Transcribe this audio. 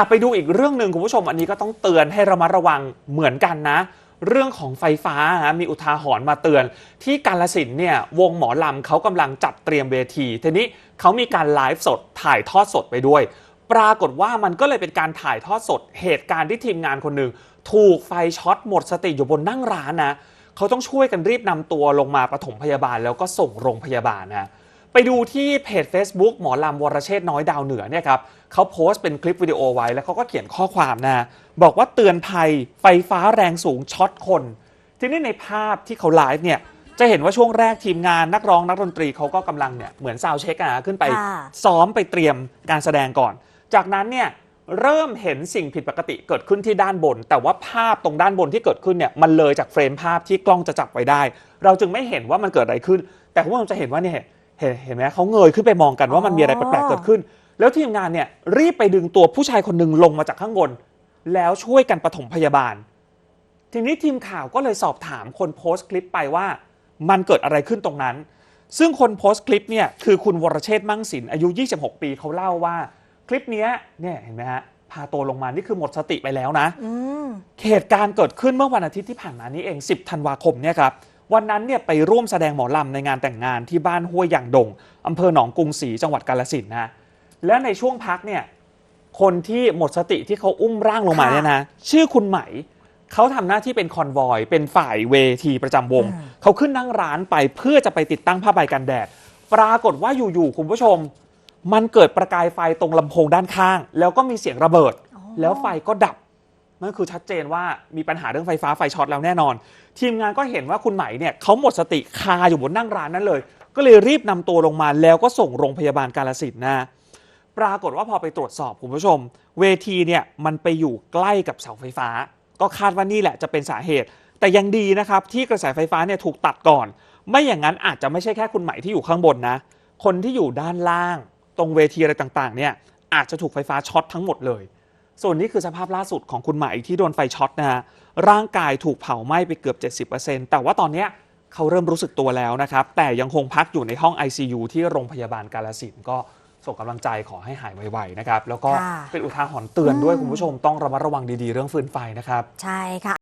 อะไปดูอีกเรื่องหนึ่งคุณผู้ชมอันนี้ก็ต้องเตือนให้ระมัดระวังเหมือนกันนะ เรื่องของไฟฟ้าฮะมีอุทาหรณ์มาเตือน ที่กาลสินเนี่ยวงหมอลำเขากำลังจัดเตรียมเวที ทีนี้เขามีการไลฟ์สดถ่ายทอดสดไปด้วย ปรากฏว่ามันก็เลยเป็นการถ่ายทอดสด เหตุการณ์ที่ทีมงานคนหนึ่งถูกไฟช็อตหมดสติอยู่บนนั่งร้านนะเขาต้องช่วยกันรีบนำตัวลงมาปฐมพยาบาลแล้วก็ส่งโรงพยาบาลนะ ไปดูที่เพจ Facebook หมอลำวรเชษฐ์น้อยดาวเหนือเนี่ยครับเขาโพสต์เป็นคลิปวิดีโอไว้แล้วเขาก็เขียนข้อความนะบอกว่าเตือนภัยไฟฟ้าแรงสูงช็อตคน ทีนี้ในภาพที่เขาไลฟ์เนี่ยจะเห็นว่าช่วงแรกทีมงานนักร้องนักดนตรีเขาก็กำลังเนี่ยเหมือนซาวเช็คอะขึ้นไป ซ้อมไปเตรียมการแสดงก่อน จากนั้นเนี่ยเริ่มเห็นสิ่งผิดปกติเกิดขึ้นที่ด้านบน แต่ว่าภาพตรงด้านบนที่เกิดขึ้นเนี่ยมันเลยจากเฟรมภาพที่กล้องจะจับไว้ได้ เราจึงไม่เห็นว่ามันเกิดอะไรขึ้น แต่คุณผู้ชมจะเห็นว่าเนี่ย เห็นเห็นไหมเขาเงยขึ้นไปมองกันว่ามันมีอะไรแปลกๆเกิดขึ้น แล้วทีมงานเนี่ยรีบไปดึงตัวผู้ชายคนหนึ่งลงมาจากข้างบน แล้วช่วยกันปฐมพยาบาล ทีนี้ทีมข่าวก็เลยสอบถามคนโพสต์คลิปไปว่า มันเกิดอะไรขึ้นตรงนั้น ซึ่งคนโพสต์คลิปเนี่ยคือคุณวรเชษฐ์มั่งสินอายุ 26 ปีเขาเล่าว่า คลิปเนี้ยเนี่ยเห็นไหมฮะพาตัวลงมานี่คือหมดสติไปแล้วนะอืมเหตุการณ์เกิดขึ้นเมื่อวันอาทิตย์ที่ผ่านมานี้เอง 10 ธันวาคมเนี่ยครับ วันนั้นเนี่ยไปร่วมแสดงหมอลำในงานแต่งงานที่บ้านห้วยยางดงอำเภอหนองกรุงศรีจังหวัดกาฬสินธุ์นะและในช่วงพักเนี่ยคนที่หมดสติที่เขาอุ้มร่างลงมาค่ะเนี่ยนะชื่อคุณไหมเขาทำหน้าที่เป็นคอนวอย เป็นฝ่ายเวทีประจำวงอืมเขาขึ้นนั่งร้านไปเพื่อจะไปติดตั้งผ้าใบกันแดด ปรากฏว่าอยู่ๆคุณผู้ชม มันเกิดประกายไฟตรงลำโพงด้านข้าง แล้วก็มีเสียงระเบิด แล้วไฟก็ดับ นั่นคือชัดเจนว่ามีปัญหาเรื่องไฟฟ้าไฟช็อตแล้วแน่นอน ทีมงานก็เห็นว่าคุณไหมเนี่ยเขาหมดสติคาอยู่บนนั่งร้านนั้นเลย ก็เลยรีบนำตัวลงมาแล้วก็ส่งโรงพยาบาลกาลสินนะปรากฏว่าพอไปตรวจสอบคุณผู้ชม เวทีเนี่ยมันไปอยู่ใกล้กับเสาไฟฟ้า ก็คาดว่านี่แหละจะเป็นสาเหตุ แต่ยังดีนะครับที่กระแสไฟฟ้าเนี่ยถูกตัดก่อน ไม่อย่างนั้นอาจจะไม่ใช่แค่คุณไหมที่อยู่ข้างบนนะ คนที่อยู่ด้านล่าง ตรงเวทีอะไรต่างๆเนี่ยอาจจะถูกไฟฟ้าช็อตทั้งหมดเลย ส่วนนี้คือสภาพล่าสุดของคุณไหมที่โดนไฟช็อตนะฮะร่างกายถูกเผาไหม้ไปเกือบ 70%แต่ว่าตอนเนี้ยเขาเริ่มรู้สึกตัวแล้วนะครับ แต่ยังคงพักอยู่ในห้อง ICU ที่โรงพยาบาลกาลสินธุ์ก็ส่งกำลังใจขอให้หายไวๆนะครับ แล้วก็ค่ะเป็นอุทาหรณ์เตือนด้วยอืม คุณผู้ชมต้องระมัดระวังดีๆ เรื่องฟืนไฟนะครับ ใช่ค่ะ